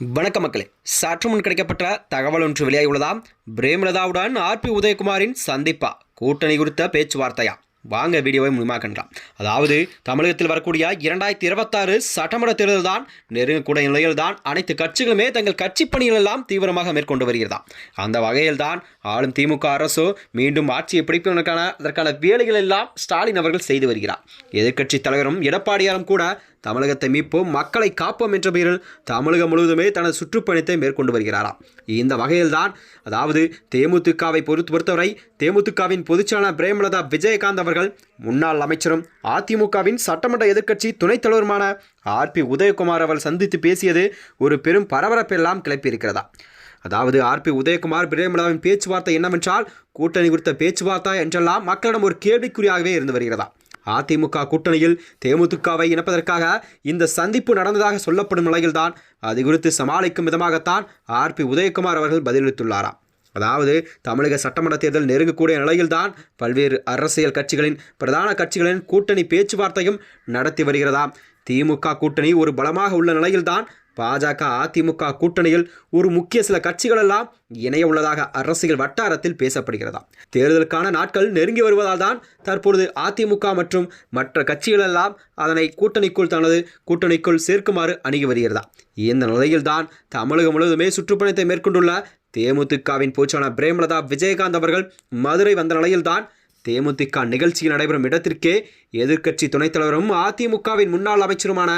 வணக்க மக்களே. சற்று முன் கிடைக்கப்பட்ட தகவல் ஒன்று வெளியாகியுள்ளதாம். பிரேமலதாவுடன் ஆர்பி உதயகுமாரின் சந்திப்பா. கூட்டணி குறித்த பேச்சுவார்த்தையா? வாங்க வீடியோவை முழுமையாக அதாவது தமிழகத்தில் வரக்கூடிய இரண்டாயிரத்தி இருபத்தாறு சட்டமன்ற தேர்தல் தான் நெருங்கக்கூடிய நிலையில் தான் அனைத்து கட்சிகளுமே தங்கள் கட்சி பணிகள் எல்லாம் தீவிரமாக மேற்கொண்டு வருகிறதாம். அந்த வகையில் தான் ஆளும் திமுக அரசு மீண்டும் ஆட்சியை பிடிப்பதற்கான அதற்கான வேலைகள் எல்லாம் ஸ்டாலின் அவர்கள் செய்து வருகிறார். எதிர்க்கட்சி தலைவரும் எடப்பாடியாரும் கூட தமிழகத்தை மீட்போம் மக்களை காப்போம் என்ற பெயரில் தமிழகம் முழுவதுமே தனது சுற்றுப்பயணத்தை மேற்கொண்டு வருகிறாராம் இந்த வகையில்தான் அதாவது தேமுதிகவை பொறுத்து பொறுத்தவரை தேமுதிகவின் பொதுச்செயலாளர் பிரேமலதா விஜயகாந்த் அவர்கள் முன்னாள் அமைச்சரும் அதிமுகவின் சட்டமன்ற எதிர்க்கட்சி துணைத் தலைவருமான ஆர்பி உதயகுமார் அவர் சந்தித்து பேசியது ஒரு பெரும் பரபரப்பெல்லாம் கிளப்பியிருக்கிறதா? அதாவது ஆர்பி உதயகுமார் பிரேமலாவின் பேச்சுவார்த்தை என்னவென்றால் கூட்டணி குறித்த பேச்சுவார்த்தை என்றெல்லாம் மக்களிடம் ஒரு கேள்விக்குறியாகவே இருந்து வருகிறதா? அதிமுக கூட்டணியில் தேமுதிகவை இணைப்பதற்காக இந்த சந்திப்பு நடந்ததாக சொல்லப்படும் நிலையில்தான் அது குறித்து சமாளிக்கும் விதமாகத்தான் ஆர்பி உதயகுமார் அவர்கள் பதிலளித்துள்ளாராம். அதாவது தமிழக சட்டமன்ற தேர்தல் நெருங்கக்கூடிய நிலையில்தான் பல்வேறு அரசியல் கட்சிகளின் பிரதான கட்சிகளின் கூட்டணி பேச்சுவார்த்தையும் நடத்தி வருகிறதாம். திமுக கூட்டணி ஒரு பலமாக உள்ள நிலையில்தான் பாஜக அதிமுக கூட்டணியில் ஒரு முக்கிய சில கட்சிகளெல்லாம் இணைய உள்ளதாக அரசியல் வட்டாரத்தில் பேசப்படுகிறதா தேர்தலுக்கான நாட்கள் நெருங்கி வருவதால் தான் தற்பொழுது அதிமுக மற்றும் மற்ற கட்சிகளெல்லாம் அதனை கூட்டணிக்குள் தனது கூட்டணிக்குள் சேர்க்குமாறு அணுகி வருகிறதா இந்த நிலையில்தான் தமிழகம் முழுவதுமே சுற்றுப்பயணத்தை மேற்கொண்டுள்ள தேமுதிகவின் பூச்சான பிரேமலதா விஜயகாந்த் அவர்கள் மதுரை வந்த நிலையில்தான் தேமுதிக நிகழ்ச்சியில் நடைபெறும் இடத்திற்கே எதிர்க்கட்சி துணைத் தலைவரும் அதிமுகவின் முன்னாள் அமைச்சருமான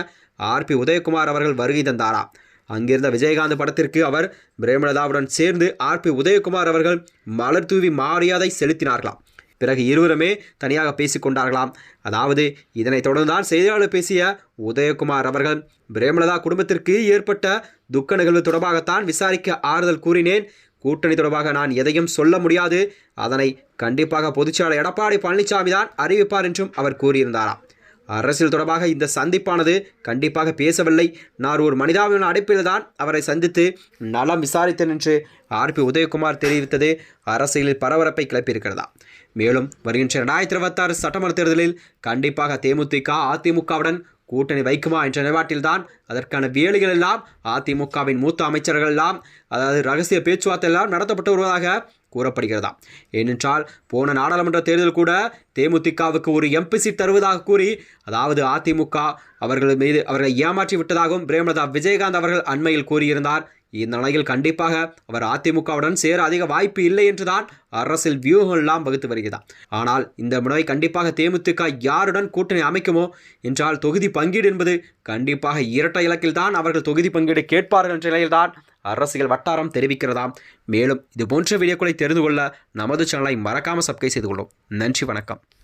ஆர்பி உதயகுமார் அவர்கள் வருகை தந்தாராம் அங்கிருந்த விஜயகாந்த் படத்திற்கு அவர் பிரேமலதாவுடன் சேர்ந்து ஆர்பி உதயகுமார் அவர்கள் மலர் தூவி மரியாதை செலுத்தினார்களாம் பிறகு இருவருமே தனியாக பேசிக்கொண்டார்களாம் அதாவது இதனைத் தொடர்ந்துதான் செய்தியாளர் பேசிய உதயகுமார் அவர்கள் பிரேமலதா குடும்பத்திற்கு ஏற்பட்ட துக்க நிகழ்வு தொடர்பாகத்தான் விசாரிக்க ஆறுதல் கூறினேன். கூட்டணி தொடர்பாக நான் எதையும் சொல்ல முடியாது. அதனை கண்டிப்பாக பொதுச்செயலாளர் எடப்பாடி பழனிசாமி தான் அறிவிப்பார் என்றும் அவர் கூறியிருந்தாராம் அரசியல் தொடர்பாக இந்த சந்திப்பானது கண்டிப்பாக பேசவில்லை. நான் ஒரு மனிதாபிமான அடிப்பில் தான் அவரை சந்தித்து நலம் விசாரித்தேன் என்று ஆர்பி உதயகுமார் தெரிவித்தது அரசியலில் பரபரப்பை கிளப்பியிருக்கிறதா. மேலும் வருகின்ற இரண்டாயிரத்தி இருபத்தாறு சட்டமன்ற தேர்தலில் கண்டிப்பாக தேமுதிக அதிமுகவுடன் கூட்டணி வைக்குமா என்ற நிலைப்பாட்டில்தான் அதற்கான வேலைகள் எல்லாம் அதிமுகவின் மூத்த அமைச்சர்கள் எல்லாம் அதாவது ரகசிய பேச்சுவார்த்தை எல்லாம் நடத்தப்பட்டு வருவதாக கூறப்படுகிறதா. ஏனென்றால் போன நாடாளுமன்ற தேர்தல் கூட தேமுதிகவுக்கு ஒரு எம்பிசி தருவதாக கூறி அதாவது அதிமுக அவர்கள் மீது அவர்களை ஏமாற்றி விட்டதாகவும் பிரேமலதா விஜயகாந்த் அவர்கள் அண்மையில் கூறியிருந்தார். இந்த நிலையில் கண்டிப்பாக அவர் அதிமுகவுடன் சேர அதிக வாய்ப்பு இல்லை என்றுதான் அரசியல் வியூகங்கள் வகுத்து வருகிறார் ஆனால் இந்த முறை கண்டிப்பாக தேமுதிக யாருடன் கூட்டணி அமைக்குமோ என்றால் தொகுதி பங்கீடு என்பது கண்டிப்பாக இரட்டை இலக்கில் தான் அவர்கள் தொகுதி பங்கீடு கேட்பார்கள் என்ற நிலையில்தான் அரசியல் வட்டாரம் தெரிவிக்கிறதாம் மேலும் இது போன்ற வீடியோக்களை தெரிந்து கொள்ள நமது சேனலை மறக்காமல் சப்ஸ்கிரைப் செய்து கொள்ளும். நன்றி வணக்கம்.